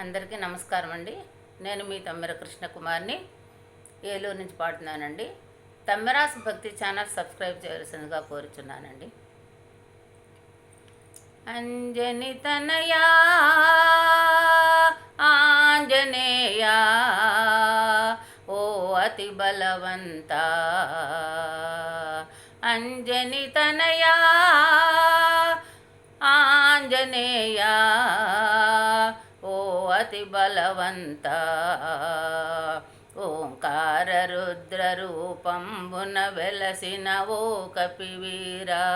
అందరికీ నమస్కారం అండి. నేను మీ తమ్మెర కృష్ణకుమార్ని ఏలూరు నుంచి పాడుతున్నానండి. తమ్మెరాస్ భక్తి ఛానల్ సబ్స్క్రైబ్ చేయవలసిందిగా కోరుచున్నానండి. అంజని తనయా ఆంజనేయా ఓ అతి బలవంత. అంజని తనయా ఆంజనేయా అతి బలవంత. ఓంకార రుద్ర రూపంబున వెలసిన ఓ కపివీరా.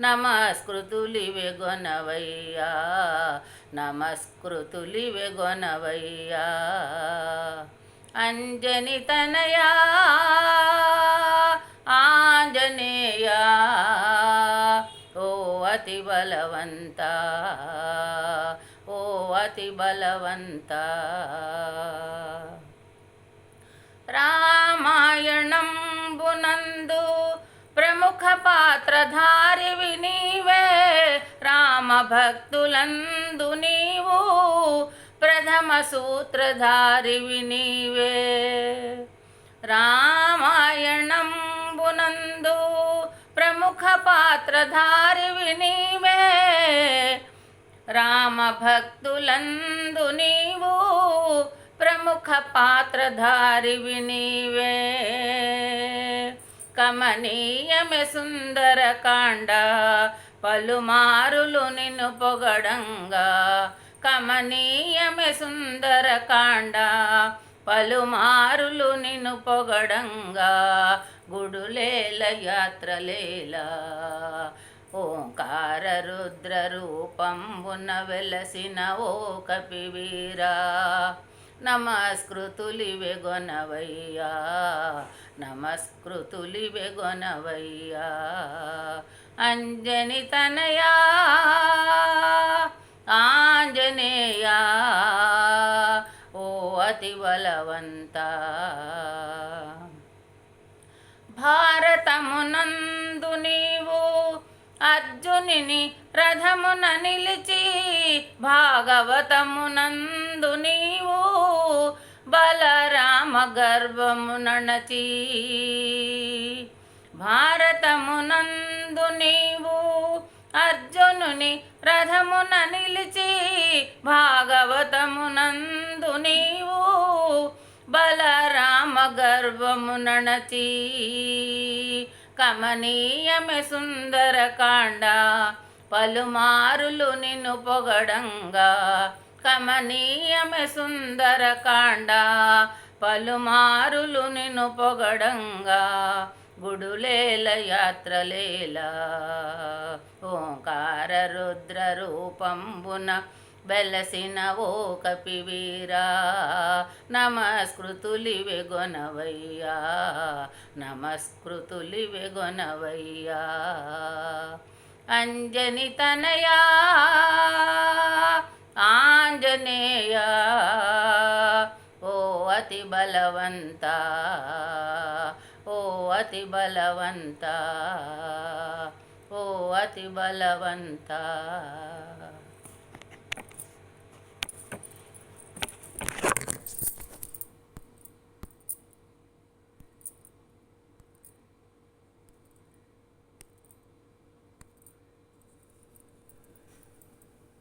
నమస్కృతులివె గొనవయ్యా నమస్కృతులివె గొనవయ్యా. అంజని తనయా ఆంజనేయా ఓ అతి బలవంతా. ఓ అతి బలవంత. రామాయణంబునందు ప్రముఖ పాత్రధారివి నీవే. రామభక్తులందు నీవు ప్రథమ సూత్రధారివి నీవే. రామాయణంబునందు ప్రముఖ పాత్రధారి వినీవే రామభక్తులందు నీవు ప్రముఖ పాత్రధారివి నీవే కమనీయమె సుందరకాండ పలుమారులు నిన్ను పొగడంగా. కమనీయమె సుందరకాండ పలుమారులు నిన్ను పొగడంగా. గుడులేల యాత్రలేలా ఓంకార రుద్ర రూపంబున వెలసిన ఓ కపివీరా నమస్కృతులి గొనవయ్యా నమస్కృతులి గొనవయ్యా అంజని తనయా ఆంజనేయా ఓ అతి బలవంత. భారతమునంద అర్జునిని రథమున నిలిచి భాగవతమునందు నీవు బలరామ గర్భము నడచి భారతమునందు నీవు అర్జునుని రథమున నిలిచి భాగవతమునందు నీవు బలరామ గర్భము నడచి కమనీయమే సుందరకాండ పలుమారులు నిన్ను పొగడంగా. కమనీయమె సుందరకాండ పలుమారులు నిన్ను పొగడంగా. గుడులేల యాత్రలేలా ఓంకార రుద్ర రూపంబున బెలసిన కపివీరా నమస్కృతులివె గొనవయ్యా నమస్కృతులివె గొనవయ్యా. అంజని తనయా ఆంజనేయ ఓ అతి బలవంత ఓ అతి బలవంత ఓ అతి బలవంత.